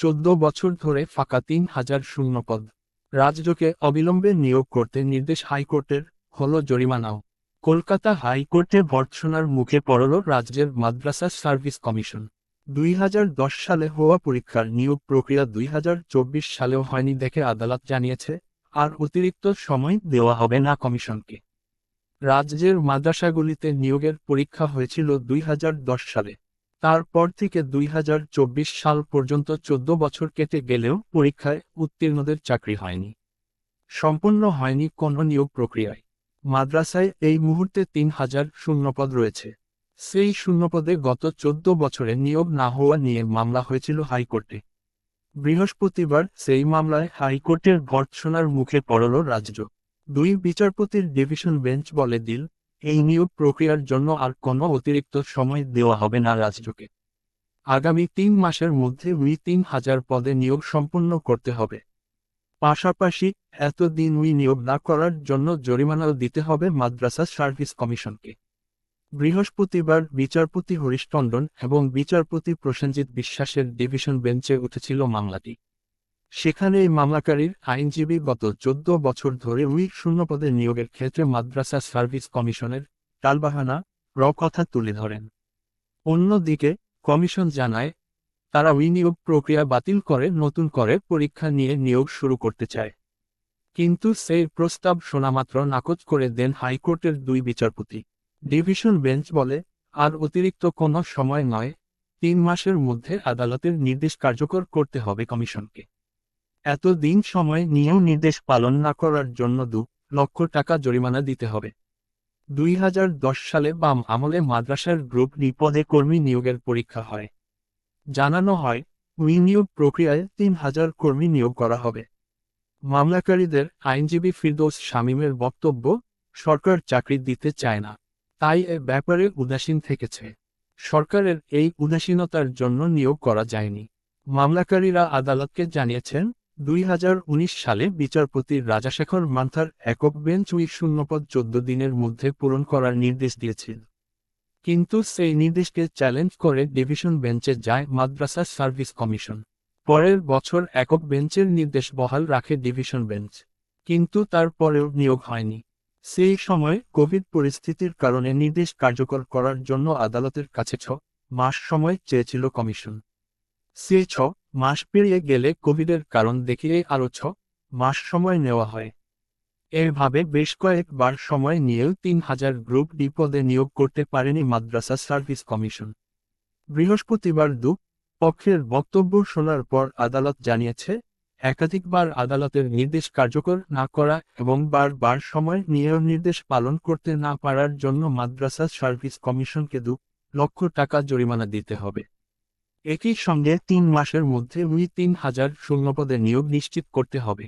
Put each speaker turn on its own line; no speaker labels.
চোদ্দ বছর ধরে ফাঁকা তিন হাজার শূন্যপদ রাজ্যকে অবিলম্বে নিয়োগ করতে নির্দেশ হাইকোর্টের, হল জরিমানাও। কলকাতা হাইকোর্টে ভর্ৎসনার মুখে পড়ল রাজ্যের মাদ্রাসা সার্ভিস কমিশন। দুই হাজার দশ সালে হওয়া পরীক্ষার নিয়োগ প্রক্রিয়া দুই হাজার চব্বিশ সালেও হয়নি দেখে আদালত জানিয়েছে, আর অতিরিক্ত সময় দেওয়া হবে না কমিশনকে। রাজ্যের মাদ্রাসাগুলিতে নিয়োগের পরীক্ষা হয়েছিল দুই হাজার দশ সালে। তারপর থেকে দুই হাজার চব্বিশ সাল পর্যন্ত চোদ্দ বছর কেটে গেলেও পরীক্ষায় উত্তীর্ণদের চাকরি হয়নি। সম্পূর্ণ হয়নি কোনো নিয়োগ প্রক্রিয়ায়। মাদ্রাসায় এই মুহূর্তে তিন হাজার শূন্যপদ রয়েছে। সেই শূন্যপদে গত চোদ্দ বছরে নিয়োগ না হওয়া নিয়ে মামলা হয়েছিল হাইকোর্টে। বৃহস্পতিবার সেই মামলায় হাইকোর্টের ভর্ৎসনার মুখে পড়ল রাজ্য। দুই বিচারপতির ডিভিশন বেঞ্চ বলে দিল এই নিয়োগ প্রক্রিয়ার জন্য আর কোনো অতিরিক্ত সময় দেওয়া হবে না রাজ্যকে আগামী তিন মাসের মধ্যে উই তিন হাজার পদে নিয়োগ সম্পন্ন করতে হবে। পাশাপাশি এতদিন উই নিয়োগ না করার জন্য জরিমানাও দিতে হবে মাদ্রাসা সার্ভিস কমিশনকে। বৃহস্পতিবার বিচারপতি হরিশ টন্ডন এবং বিচারপতি প্রসেনজিৎ বিশ্বাসের ডিভিশন বেঞ্চে উঠেছিল মামলাটি। সেখানে মামলাকারীর আইনজীবী গত চোদ্দ বছর ধরে উই শূন্যপদে নিয়োগের ক্ষেত্রে মাদ্রাসা সার্ভিস কমিশনের টালবাহানা র কথা তুলে ধরেন। অন্যদিকে, কমিশন জানায়, তারা উই নিয়োগ প্রক্রিয়া বাতিল করে নতুন করে পরীক্ষা নিয়ে নিয়োগ শুরু করতে চায়। কিন্তু সেই প্রস্তাব শোনামাত্র নাকচ করে দেন হাইকোর্টের দুই বিচারপতি। ডিভিশন বেঞ্চ বলে, আর অতিরিক্ত কোনো সময় নয়, তিন মাসের মধ্যে আদালতের নির্দেশ কার্যকর করতে হবে কমিশনকে। এত দিন সময় নিয়েও নির্দেশ পালন না করার জন্য দু লক্ষ টাকা জরিমানা দিতে হবে। দুই হাজার দশ সালে বাম আমলে মাদ্রাসার গ্রুপ ডি পদে কর্মী নিয়োগের পরীক্ষা হয়। জানানো হয় নিয়োগ প্রক্রিয়ায় তিন হাজার কর্মী নিয়োগ করা হবে। মামলাকারীদের আইনজীবী ফিরদৌস শামীমের বক্তব্য, সরকার চাকরি দিতে চায় না, তাই এ ব্যাপারে উদাসীন থেকেছে। সরকারের এই উদাসীনতার জন্য নিয়োগ করা যায়নি। মামলাকারীরা আদালতকে জানিয়েছেন দুই হাজার উনিশ সালে বিচারপতি রাজাশেখর মান্থার একক বেঞ্চ উই শূন্যপদ চোদ্দ দিনের মধ্যে পূরণ করার নির্দেশ দিয়েছিল। কিন্তু সেই নির্দেশকে চ্যালেঞ্জ করে ডিভিশন বেঞ্চে যায় মাদ্রাসা সার্ভিস কমিশন। পরের বছর একক বেঞ্চের নির্দেশ বহাল রাখে ডিভিশন বেঞ্চ। কিন্তু তারপরেও নিয়োগ হয়নি। সেই সময় কোভিড পরিস্থিতির কারণে নির্দেশ কার্যকর করার জন্য আদালতের কাছে ছ মাস সময় চেয়েছিল কমিশন। সে ছ, মাস পেরিয়ে গেলে কোভিডের কারণ দেখিয়ে আরও ছ, মাস সময় নেওয়া হয়। এভাবে বেশ কয়েকবার সময় নিয়েও তিন হাজার গ্রুপ ডি পদে নিয়োগ করতে পারেনি মাদ্রাসা সার্ভিস কমিশন। বৃহস্পতিবার দু পক্ষের বক্তব্য শোনার পর আদালত জানিয়েছে, একাধিকবার আদালতের নির্দেশ কার্যকর না করা এবং বারবার সময় নিয়েও নির্দেশ পালন করতে না পারার জন্য মাদ্রাসা সার্ভিস কমিশনকে দু লক্ষ টাকা জরিমানা দিতে হবে। একই সঙ্গে তিন মাসের মধ্যে ওই তিন হাজার শূন্যপদে নিয়োগ নিশ্চিত করতে হবে।